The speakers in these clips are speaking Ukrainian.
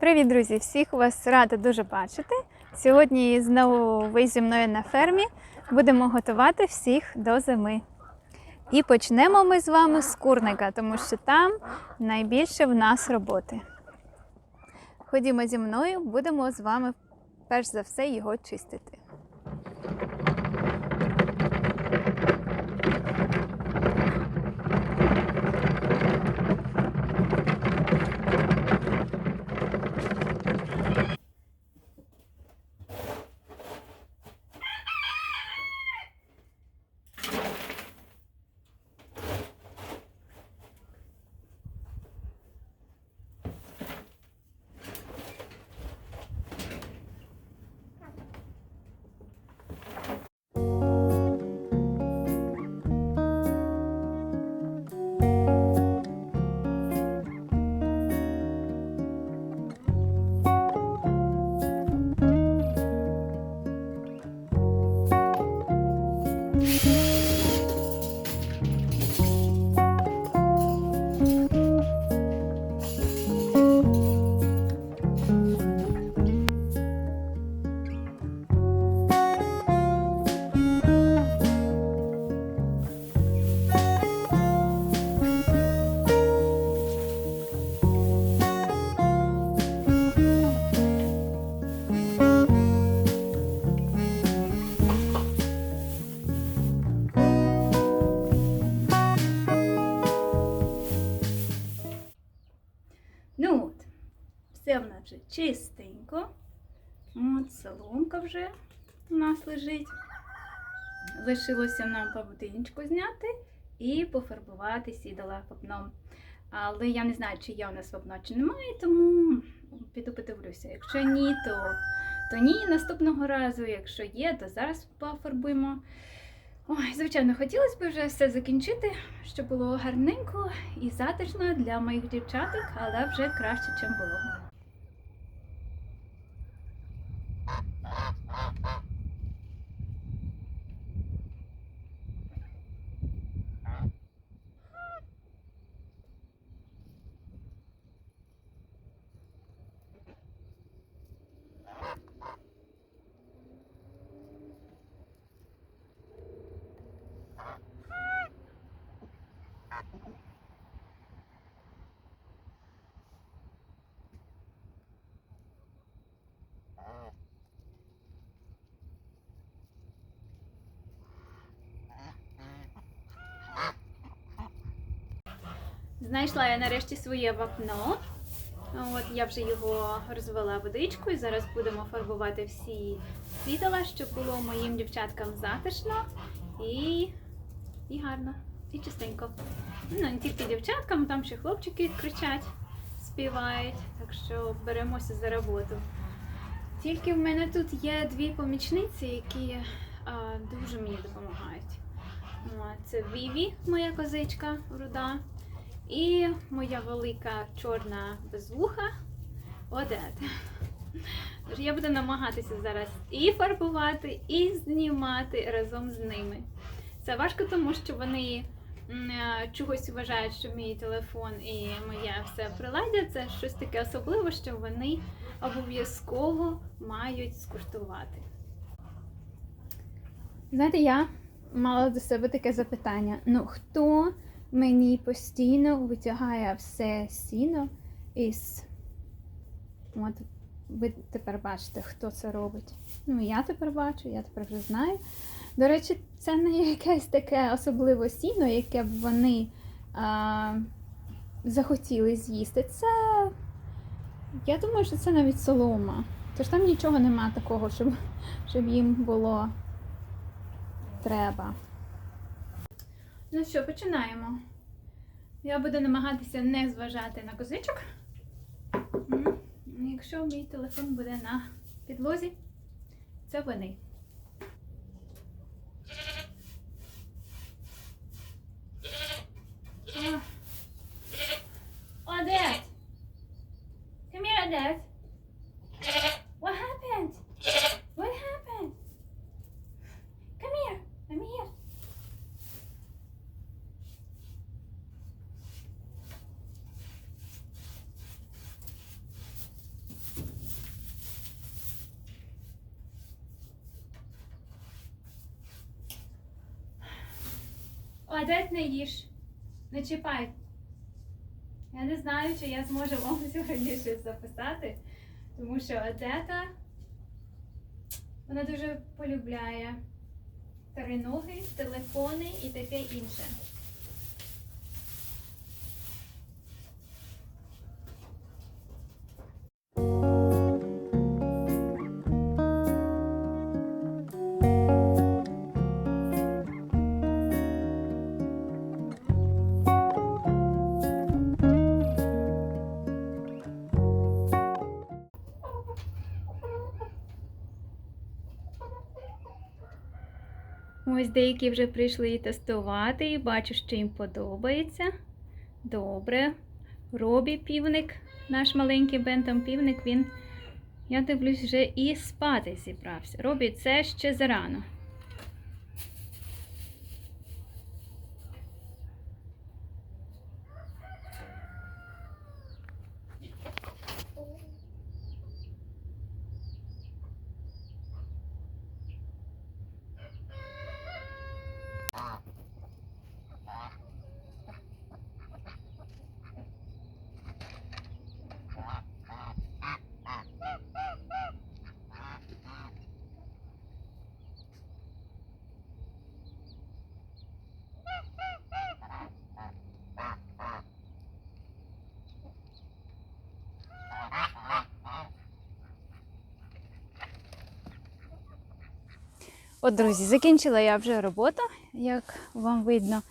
Привіт, друзі! Всіх вас рада дуже бачити. Сьогодні знову ви зі мною на фермі будемо готувати всіх до зими. І почнемо ми з вами з курника, тому що там найбільше в нас роботи. Ходімо зі мною, будемо з вами перш за все його чистити. Соломка вже у нас лежить. Лишилося нам павутинечку зняти і пофарбувати сідала вапном. Але я не знаю, чи є у нас вапно, чи немає, тому піду подивлюся. Якщо ні, то, то ні. Наступного разу, якщо є, то зараз пофарбуємо. Ой, звичайно, хотілося б вже все закінчити, щоб було гарненько і затишно для моїх дівчаток, але вже краще, ніж було. Знайшла я нарешті своє вапно. От я вже його розвела водичкою. Зараз будемо фарбувати всі світила, щоб було моїм дівчаткам затишно і, і гарно, і чистенько. Ну, не тільки дівчаткам, там ще хлопчики кричать, співають, так що беремося за роботу. Тільки в мене тут є дві помічниці, які а, дуже мені допомагають. Це Віві, моя козичка руда. І моя велика чорна безвуха Одет. Тож я буду намагатися зараз і фарбувати, і знімати разом з ними. Це важко, тому що вони е, чогось вважають, що мій телефон і моє все приладдя це щось таке особливе, що вони обов'язково мають скуштувати. Знаєте, я мала до себе таке запитання: ну хто мені постійно витягає все сіно із. От ви тепер бачите, хто це робить. Ну, я тепер бачу, я тепер вже знаю. До речі, це не якесь таке особливе сіно, яке б вони а, захотіли з'їсти. Це, я думаю, що це навіть солома. Тож там нічого нема такого, щоб, щоб їм було треба. Ну що, починаємо. Я буду намагатися не зважати на козичок. Якщо мій телефон буде на підлозі, це вони. Адет не їж. Не чіпай. Я не знаю, чи я зможу вам сьогодні щось записати, тому що Адета вона дуже полюбляє переноги, телефони і таке інше. Ось деякі вже прийшли тестувати і бачу, що їм подобається. Добре. Робі півник, наш маленький бентом півник, він, я дивлюсь, вже і спати зібрався. Робі, це ще зарано. От, друзі, закінчила я вже роботу, як вам видно.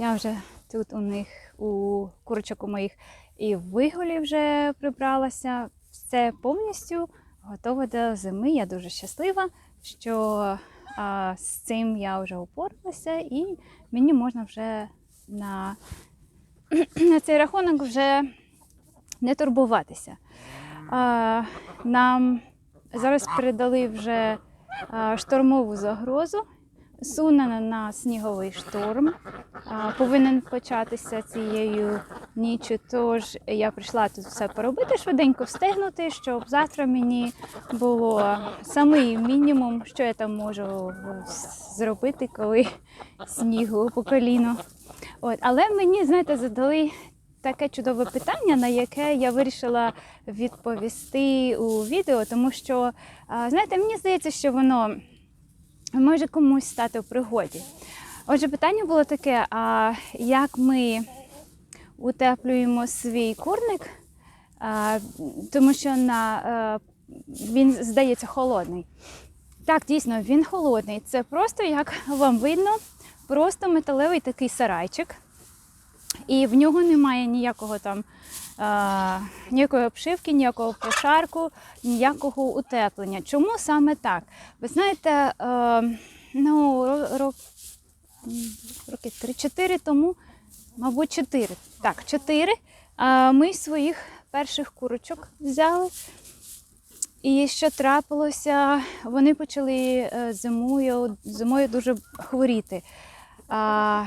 Я вже тут у них, у курочок у моїх і в виголі вже прибралася. Все повністю готове до зими. Я дуже щаслива, що а, з цим я вже упоралася, і мені можна вже на, на цей рахунок вже не турбуватися. А, нам зараз передали вже штормову загрозу. Суне на сніговий шторм. Повинен початися цією ніччю. Тож я прийшла тут все поробити, швиденько встигнути, щоб завтра мені було самий мінімум, що я там можу зробити, коли снігу по коліно. От. Але мені, знаєте, задали таке чудове питання, на яке я вирішила відповісти у відео, тому що, знаєте, мені здається, що воно може комусь стати в пригоді. Отже, питання було таке: а як ми утеплюємо свій курник, тому що на, е, він здається холодний. Так, дійсно, він холодний. Це просто, як вам видно, просто металевий такий сарайчик. І в нього немає ніякого там а, ніякої обшивки, ніякого прошарку, ніякого утеплення. Чому саме так? Ви знаєте, е, ну, ро- ро- м, роки 3-4 тому, мабуть, 4. Так, 4. А, ми своїх перших курочок взяли. І що трапилося, вони почали е, зимою, зимою дуже хворіти. А,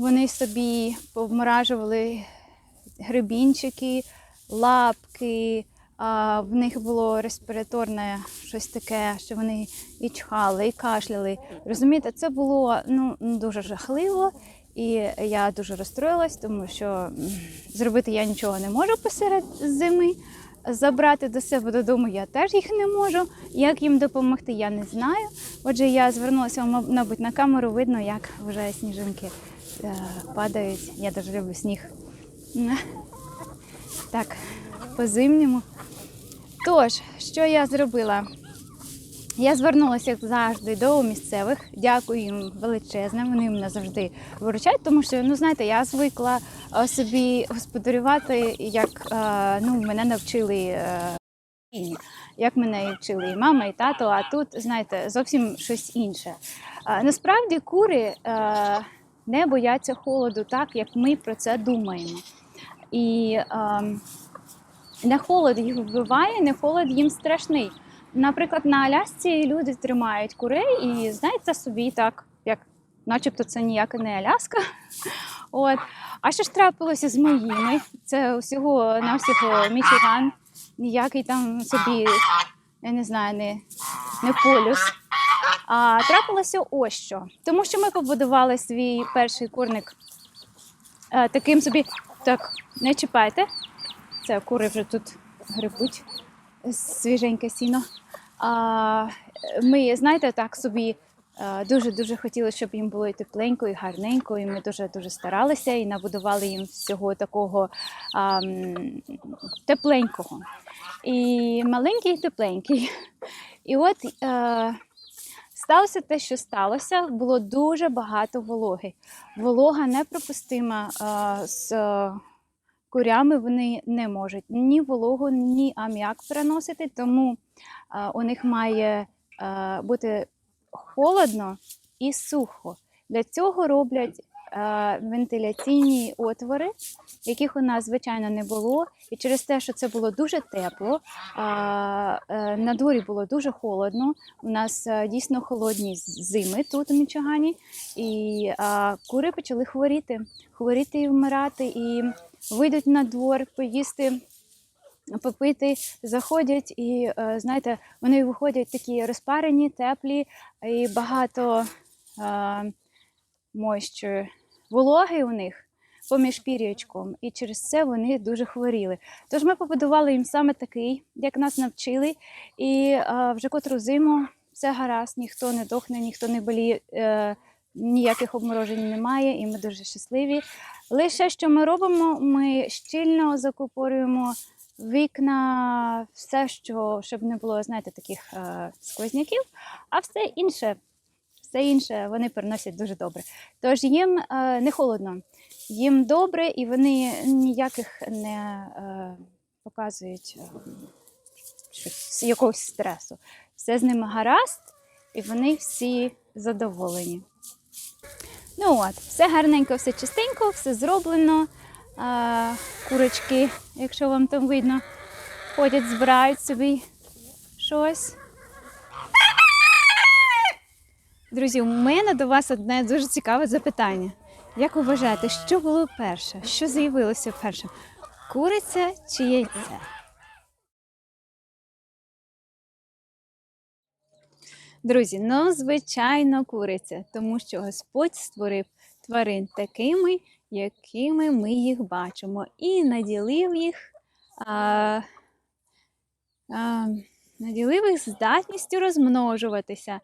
вони собі повморажували грибінчики, лапки. А в них було респіраторне щось таке, що вони і чхали, і кашляли. Розумієте, це було ну, дуже жахливо, і я дуже розстроїлась, тому що зробити я нічого не можу посеред зими. Забрати до себе додому я теж їх не можу. Як їм допомогти, я не знаю. Отже, я звернулася, мабуть, на камеру видно, як вже сніжинки е, падають. Я дуже люблю сніг. Так, по зимньому. Тож, що я зробила? Я звернулася, завжди, до місцевих. Дякую їм величезне. Вони мене завжди виручають, тому що, ну знаєте, я звикла е, собі господарювати, як е, ну, мене навчили. е, Як мене і вчили і мама, і тато, а тут, знаєте, зовсім щось інше. Насправді кури не бояться холоду так, як ми про це думаємо. І е, не холод їх вбиває, не холод їм страшний. Наприклад, на Алясці люди тримають курей і знаєте собі так, як начебто це ніяка не Аляска. От. А що ж трапилося з моїми? Це усього на всього Мічиган, ніякий там собі, я не знаю, не, не полюс. А трапилося ось що. Тому що ми побудували свій перший курник е, таким собі. Так, не чіпайте. Це кури вже тут грибуть свіженьке сіно. А, ми, знаєте, так собі е, дуже-дуже хотіли, щоб їм було і тепленько, і гарненько. І ми дуже-дуже старалися і набудували їм всього такого а, тепленького. І маленький, і тепленький. І от е, сталося те, що сталося. Було дуже багато вологи. Волога неприпустима з е, курями вони не можуть ні вологу, ні аміак переносити, тому е, у них має е, бути холодно і сухо. Для цього роблять вентиляційні отвори, яких у нас, звичайно, не було. І через те, що це було дуже тепло, е, на дворі було дуже холодно. У нас е, дійсно холодні зими тут у Мічигані, і кури почали хворіти, хворіти і вмирати, і вийдуть на двор поїсти. Попити, заходять, і е, знаєте, вони виходять такі розпарені, теплі і багато е, вологи у них поміж пір'ячком, і через це вони дуже хворіли. Тож ми побудували їм саме такий, як нас навчили, і е, вже котру зиму все гаразд, ніхто не дохне, ніхто не боліє, е, ніяких обморожень немає, і ми дуже щасливі. Лише що ми робимо, ми щільно закупорюємо вікна, все, що щоб не було, знаєте, таких е, сквозняків, а все інше, все інше вони переносять дуже добре. Тож їм е, не холодно, їм добре, і вони ніяких не е, показують е, якогось стресу. Все з ними гаразд, і вони всі задоволені. Ну от, все гарненько, все чистенько, все зроблено. Курочки, якщо вам там видно, ходять, збирають собі щось. Друзі, у мене до вас одне дуже цікаве запитання. Як ви вважаєте, що було перше? Що з'явилося першим? Куриця чи яйце? Друзі, ну звичайно, куриця, тому що Господь створив тварин такими, якими ми їх бачимо, і наділив їх, а, а, наділив їх здатністю розмножуватися.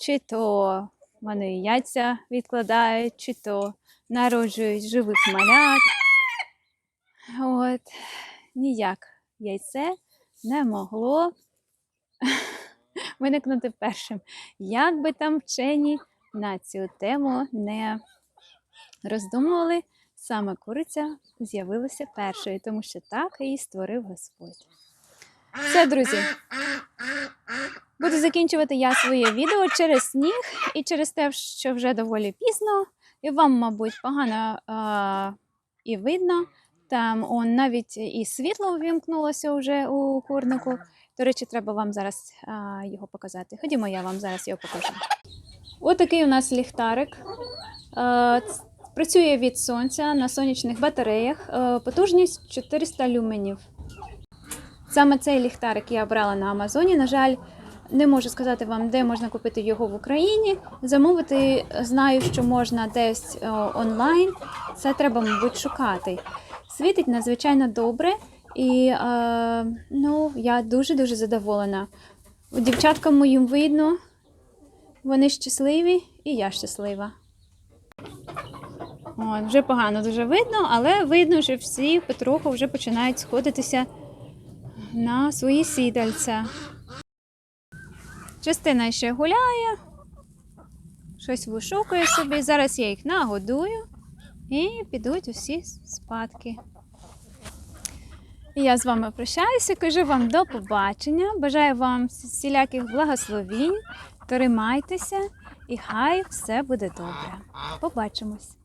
Чи то вони яйця відкладають, чи то народжують живих малят. От, ніяк яйце не могло виникнути першим. Як би там вчені на цю тему не роздумували, саме куриця з'явилася першою, тому що так її створив Господь. Все, друзі. Буду закінчувати я своє відео через сніг і через те, що вже доволі пізно, і вам, мабуть, погано а, і видно. Там он, навіть і світло увімкнулося вже у курнику. До речі, треба вам зараз а, його показати. Ходімо, я вам зараз його покажу. Отакий у нас ліхтарик. Е, Працює від сонця на сонячних батареях. Е, Потужність 400 люменів. Саме цей ліхтарик я брала на Амазоні. На жаль, не можу сказати вам, де можна купити його в Україні. Замовити знаю, що можна десь е, онлайн. Це треба, мабуть, шукати. Світить надзвичайно добре, і е, ну, я дуже-дуже задоволена. Дівчаткам моїм видно, вони щасливі, і я щаслива. От, вже погано дуже видно, але видно, що всі потроху вже починають сходитися на свої сідальця. Частина ще гуляє, щось вишукує собі. Зараз я їх нагодую і підуть усі спадки. І я з вами прощаюся, кажу вам до побачення. Бажаю вам всіляких благословінь. Тримайтеся і хай все буде добре. Побачимось!